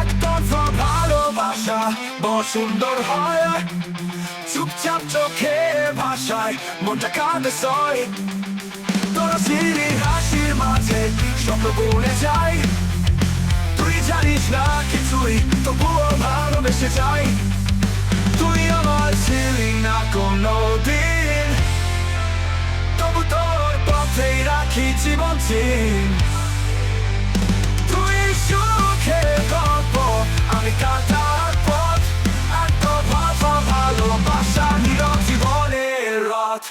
একতরফা ভালোবাসা, বড় সুন্দর হয়। চুপচাপ চোখে ভাষায় মনটা কাঁদে সয়। তোর সিঁড়ি হাসির মাঝে স্বপ্ন বলে যায়। তুই জানিস না কিছুই, তবুও ভালোবেসে যাই। তুই আমার ছিলি না কোনো দিন পথেই রাখি জীবন চিন তুই সুখের গল্প আমি কাটার পথ এত ভাষা ভালোবাসা নীরব জীবনের রথ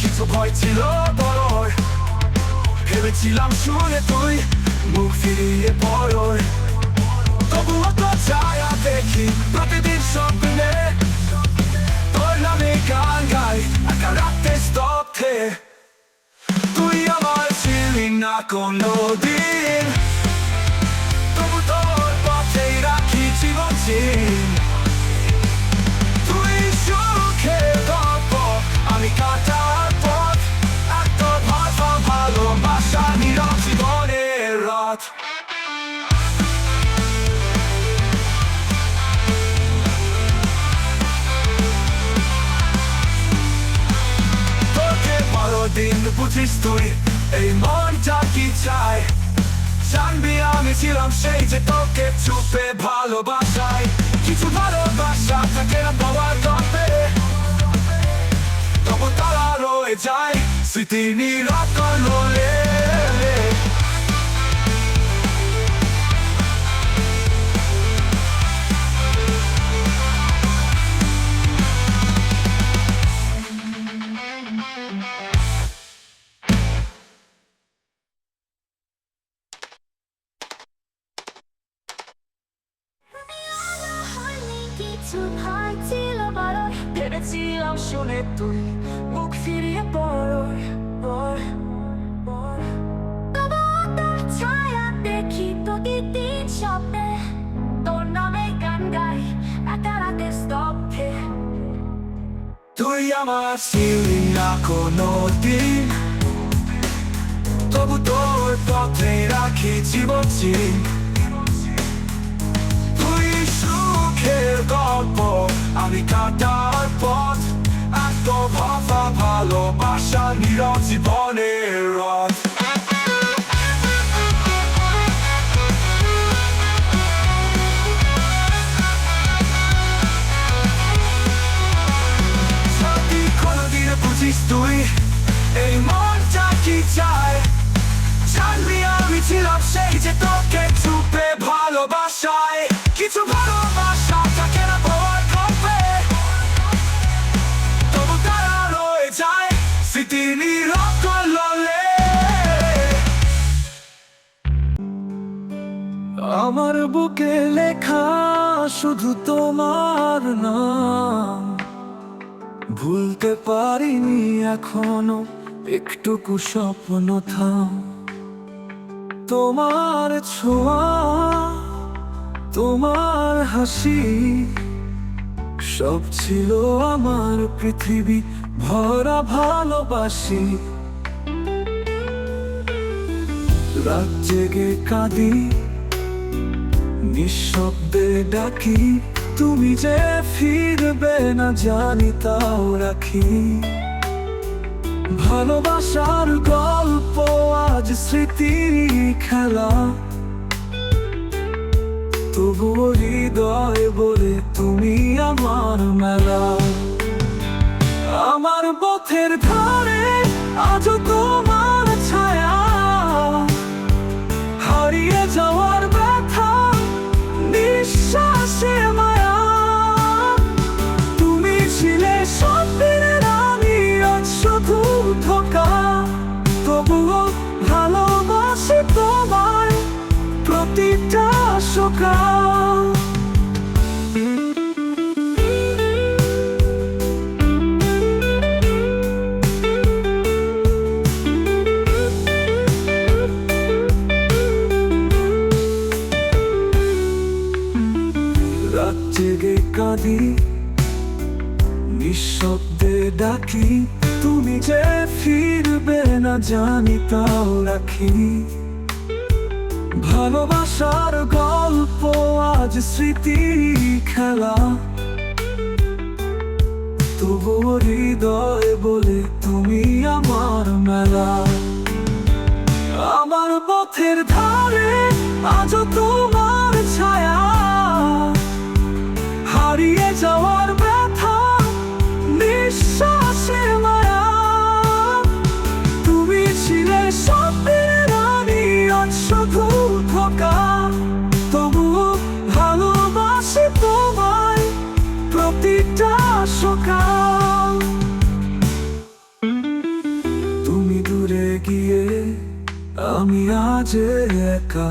কিছু ভয় ছিল বড় ভেবেছিলাম শুনে তুই মুখ ফিরিয়ে পড়ই তবুও তো ছায়া দেখি প্রতিদিন স্বপ্নে। তোর নামে গান গাই, একা রাতে স্তব্ধে। তুই আমার ছিলি না কোনো দিন। তবু তোর পথেই রাখি জীবন এই মনটা কি চাই জানবি আমি ছিলাম সেই যে তোকে চুপে ভালোবাসাই কিছু ভালোবাসা থাকে না পাওয়ার গল্পে তবু তারা রয়ে যায় স্মৃতি নীরব রাখি জীবন চিন তুই সুখের গল্প আমি কাটার পথ। এত ভাষা ভালোবাসা নীরব জীবনের রথ। তুই, এই আমার বুকে লেখা শুধু তোমার নাম। ভুলতে পারিনি এখনও একটুকু স্বপ্ন থাম। তোমার ছোঁয়া তোমার হাসি সব ছিল আমার পৃথিবী ভরা ভালোবাসি। রাত জেগে কাঁদি, নিঃশব্দে ডাকি, তুমি যে ফিরবে না জানি তাও রাখি। ভালোবাসার গল্প, আজ স্মৃতির খেলা তবুও হৃদয় বলে তুমি আমার মেলা। আমার পথের ধারে আজ আমার পথের ধারে আজও তোমার আজ একা,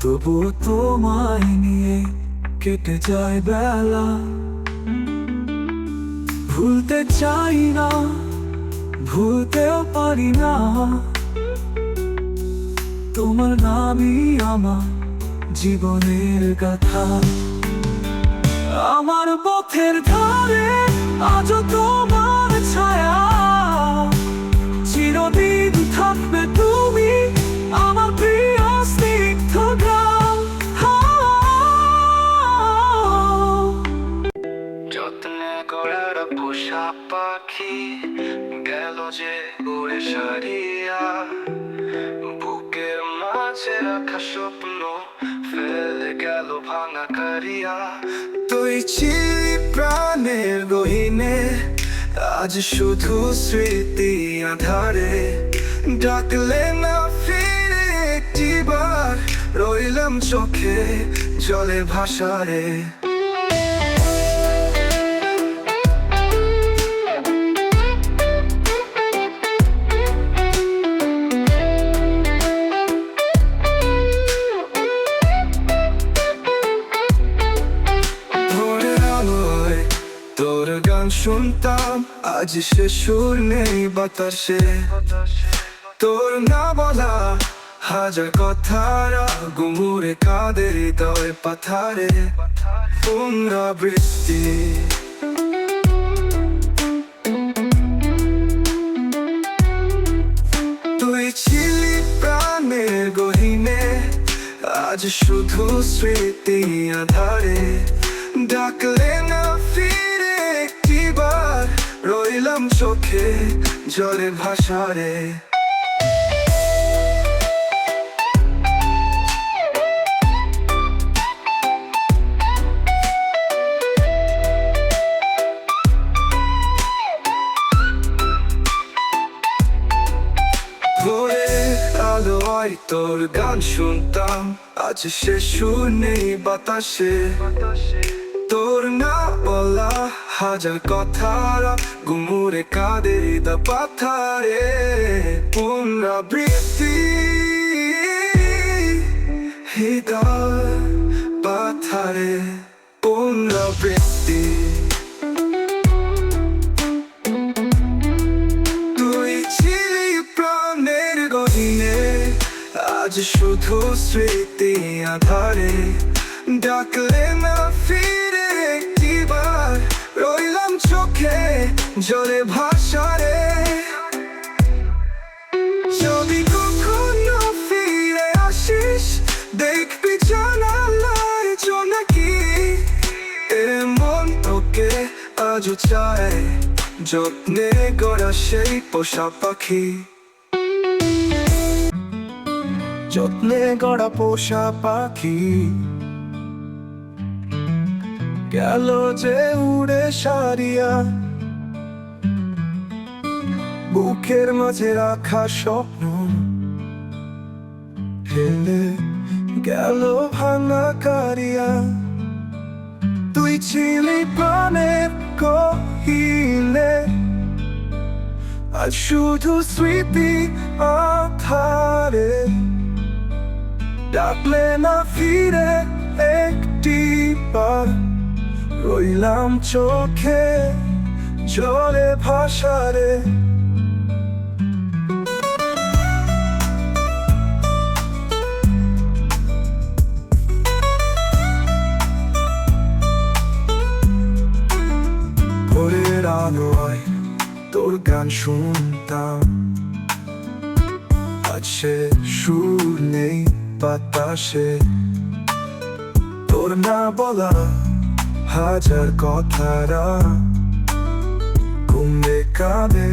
তবু তোমায় নিয়ে কেটে যায় বেলা। ভুলতে চাই না, ভুলতেও পারি না। তোমার নামই আমার জীবনের কথা আমার পথের ধারে আজও তোমার ছায়া। ভাঙা কারিয়া। তুই ছিলি প্রাণের গহিনে, আজ শুধু স্মৃতি আধারে। ডাকলে না ফিরে একটিবার, রইলাম চোখে জলে ভাসারে। আজ সে সুর নেই বাতাসে। তোর না বলা হাজার কথারা গুমুরে কাদের হৃদয় পাথারে। পুনরাবৃত্তি তুই ছিলি প্রাণের গহিনে, আজ শুধু স্মৃতি আধারে। ডাকলে না ফিরে রইলাম চোখে জলে ভোরে তোর গান শুনতাম আজ সে সুর নেই বাতাসে। তোর না বলা হাজার কথারা গুমুরে কাদের দা পাথারে। পুনরাবৃত্তি, হৃদয় পাথারে। পুনরাবৃত্তি। তুই ছিলি প্রাণের গহিনে, আজ শুধু স্মৃতি আধারে। ডাকলে না ফিরে চোখে জলে ভাষারে যদি কখনো ফিরে আসিস, দেখবি জানালায় জোনাকি এমন তোকে আজও চায়, যত্নে গড়া সেই পোষা পাখি। যত্নে গড়া পোষা পাখি। গেল যে উড়ে সারিয়া। বুকের মাঝে রাখা স্বপ্ন। ফেলে গেল ভাঙা কারিয়া। তুই ছিলি প্রাণের কহিলে। আজ শুধু স্মৃতি আধারে। ডাকলে না ফিরে একটি বার। রইলাম চোখে জলে ভাসারে। ভোরের আলোয় তোর গান শুনতাম। আছে সুর নেই বাতাসে। তোর না বলা হাজার কথারা ঘুমে কাঁদে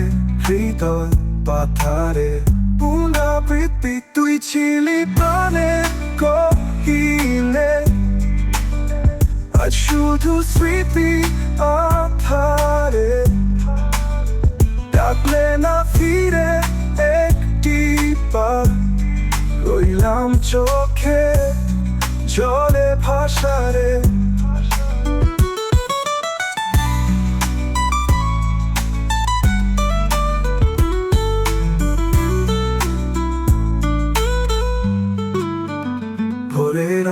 হৃদয় পাথারে। পুনরাবৃত্তি তুই ছিলি প্রাণে কহিলে। আজ শুধু স্মৃতি আধারে। ডাকলে না ফিরে একটি বার। রইলাম চোখে জলে ভাষারে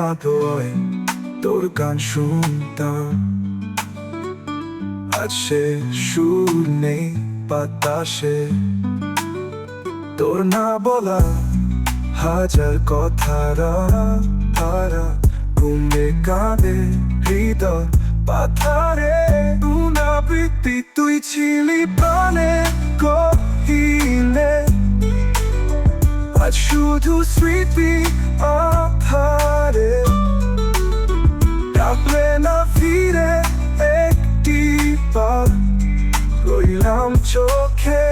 আদোয় তোর গান শুনতাম। আজ সে সুর নেই বাতাসে। তোর না বলা হাজার কথারা তারা ঘুমে কাঁদে হৃদয় পাথারে। পুনরাবৃত্তি তুই ছিলি প্রাণে কহিলে। আজ শুধু স্মৃতি আধারে না ফিরে একটি রইলাম চোখে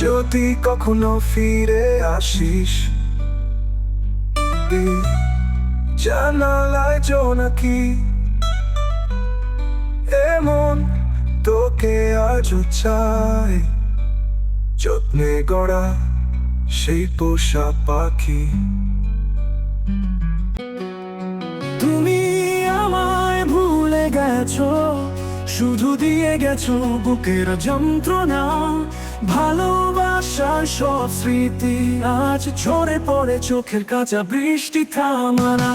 যদি কখনো ফিরে আসিস জানালায় জোনাকি এমন তোকে আজও চাই। যত্নে গড়া সেই পোষা পাখি। তুমি আমায় ভুলে গেছো, শুধু দিয়ে গেছো বুকের যন্ত্রণা। ভালোবাসার সব স্মৃতি আজ ঝরে পড়ে, চোখের কাঁচা বৃষ্টি থামানা।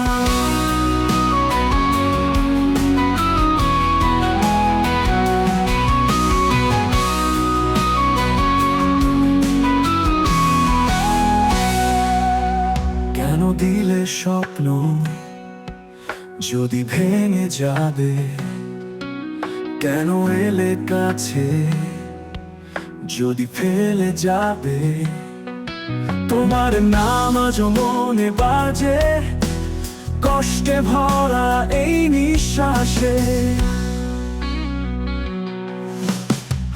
স্বপ্ন যদি ভেঙে যাবে, কেন এলে কাছে? যদি ফেলে যাবে, তোমার নাম আজ মনে বাজে। কষ্টে ভরা এই নিঃশ্বাসে।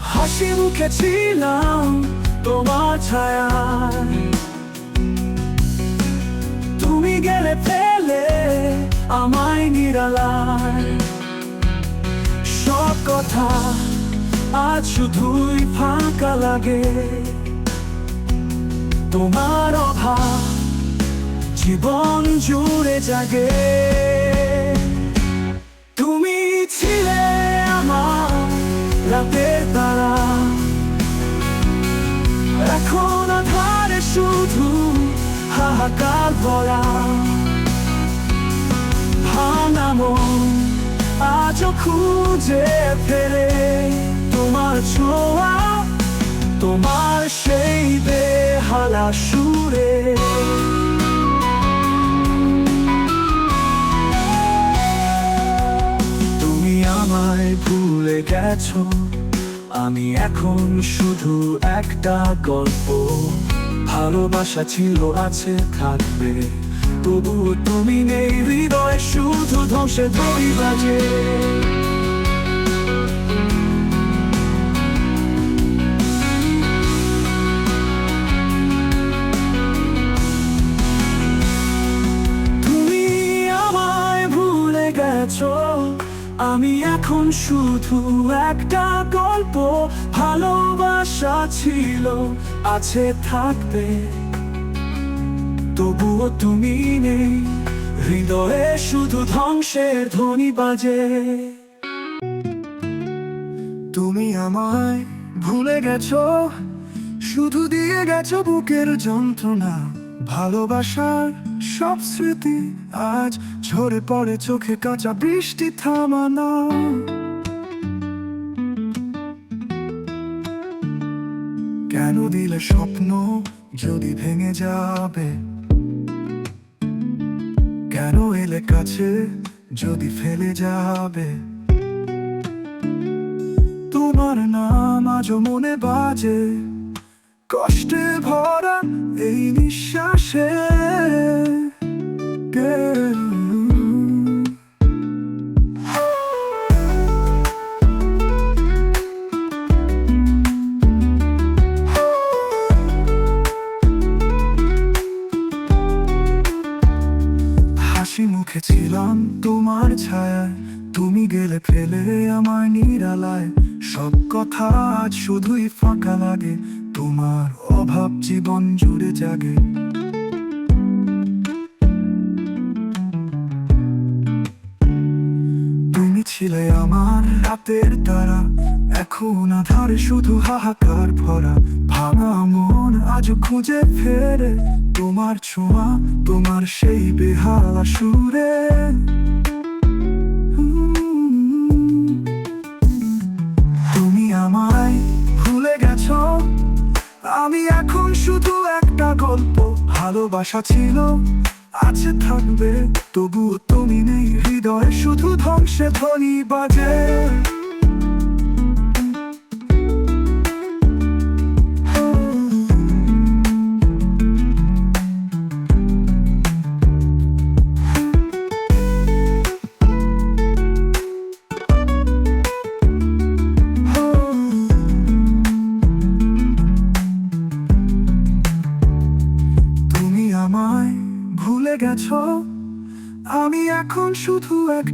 হাসি মুখে ছিলাম তোমার ছায়া গেলে ফেলে আমায় নিরালায়। সব কথা আজ শুধুই ফাঁকা লাগে। তোমার অভাব জীবন জুড়ে জাগে। তুমি ছিলে আমার রাতের তারা। এখন আধারে শুধু হাহাকার ভরা। ভাঙা মন আজও খুঁজে ফেরে তোমার ছোঁয়া, তোমার সেই বেহালা সুরে। তুমি আমায় ভুলে গেছো, আমি এখন শুধু একটা গল্প। ভালোবাসা ছিল, আছে, থাকবে। তবুও তুমি নেই, হৃদয় শুধু ধ্বংসে দড়ি বাজে। তুমি আমায় ভুলে গেছো। আমি এখন শুধু একটা গল্প, ভালোবাসা ছিল, আছে থাকবে তবুও তুমি নেই, হৃদয়ে শুধু ধ্বংসের ধ্বনি বাজে। তুমি আমায় ভুলে গেছো, শুধু দিয়ে গেছো বুকের যন্ত্রণা। ভালোবাসার সব স্মৃতি আজ ঝরে পড়ে, চোখে কাঁচা বৃষ্টি থামানা। কেন দিলে স্বপ্ন যদি ভেঙে যাবে? কেন এলে কাছে যদি ফেলে যাবে? তোমার নাম আজও মনে বাজে। কষ্টে ভরা এই নিঃশ্বাসে হাসি মুখে তোমার ছায়ায়। তুমি গেলে ফেলে আমার নিরালায়। সব কথা শুধুই ফাঁকা লাগে। তোমার অভাব জীবন জুড়ে জাগে। ছিলে আমার রাতের তারা। এখন আধারে শুধু হাহাকার ভরা। ভাঙা মন আজ খুঁজে ফেরে। তোমার ছোঁয়া, তোমার সেই বেহালা সুরে। তুমি আমায় ভুলে গেছো? আমি এখন শুধু একটা গল্প। ভালোবাসা ছিল। আছে থাকবে তবুও তুমি নেই হৃদয়ে শুধু ধ্বংসে ধ্বনি বাজে।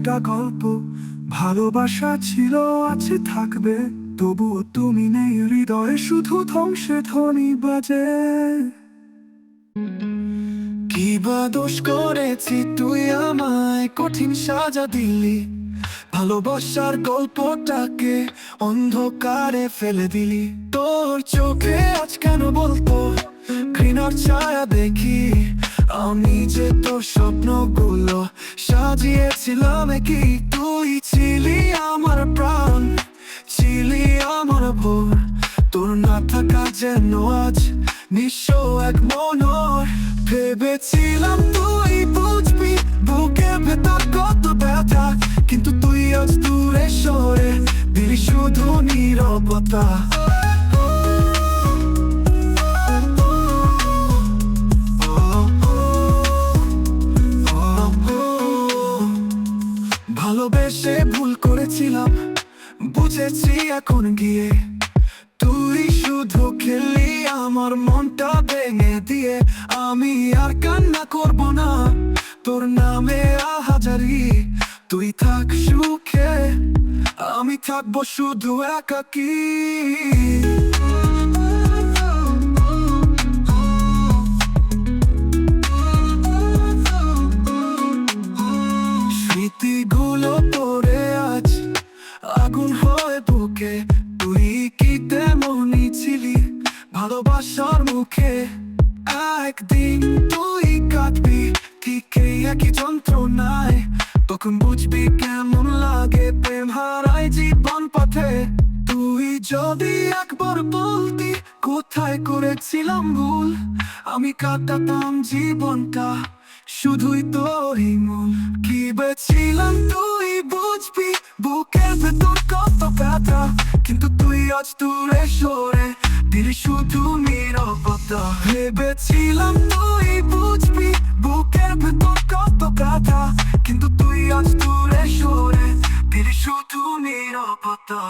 একটা গল্প। ভালোবাসা ছিল, আছে, থাকবে। তবুও তুমি নেই, হৃদয়ে শুধু ধ্বংসে ধ্বনি বাজে। কি বা দোষ করেছি তুই আমায়? কঠিন সাজা দিলি। ভালোবাসার গল্পটাকে অন্ধকারে ফেলে দিলি। তোর চোখে আজ কেন বলতো? ঘৃণার ছায়া দেখি। আমি যে তোর স্বপ্নগুলো সাজিয়েছিলাম কি তুই ছিলি আমার প্রাণ, ছিলি আমার ভোর। তোর না থাকা যেন আজ নিঃস্ব এক মনর। ভেবেছিলাম তুই বুঝবি বুকের ভেতর কত ব্যথা। কিন্তু তুই আজ দূরে সরে দিলি শুধু নীরবতা। ভালোবেসে ভুল করেছিলাম। বুঝেছি এখন গিয়ে। তুই শুধু খেলি আমার মনটা ভেঙে দিয়ে। আমি আর কান্না করব না। তোর নামে আহাজারি। তুই থাক সুখে। আমি থাকব শুধু একাকি। ভালোবাসার মুখে একদিন তুই কাটবি ঠিক এই একই যন্ত্রণায়? তখন বুঝবি কেমন লাগে প্রেম হারায় জীবন পথে। তুই যদি একবার বলতি, কোথায় করেছিলাম ভুল? আমি কাটাতাম জীবনটা শুধুই তোরই মূল কি বেছিলাম তুই বুঝবি? বুকের ভেতর কত ব্যথা। কিন্তু তুই আজ দূরে সরে, দিলি শুধু নীরবতা। ভেবেছিলাম তুই বুঝবি, বুকের ভেতর কত ব্যথা। কিন্তু তুই আজ দূরে সরে, দিলি শুধু নীরবতা।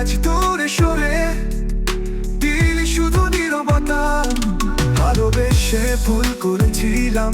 আজ দূরে সরে দিলি শুধু নিরবতা। ভালোবেসে ভুল করেছিলাম।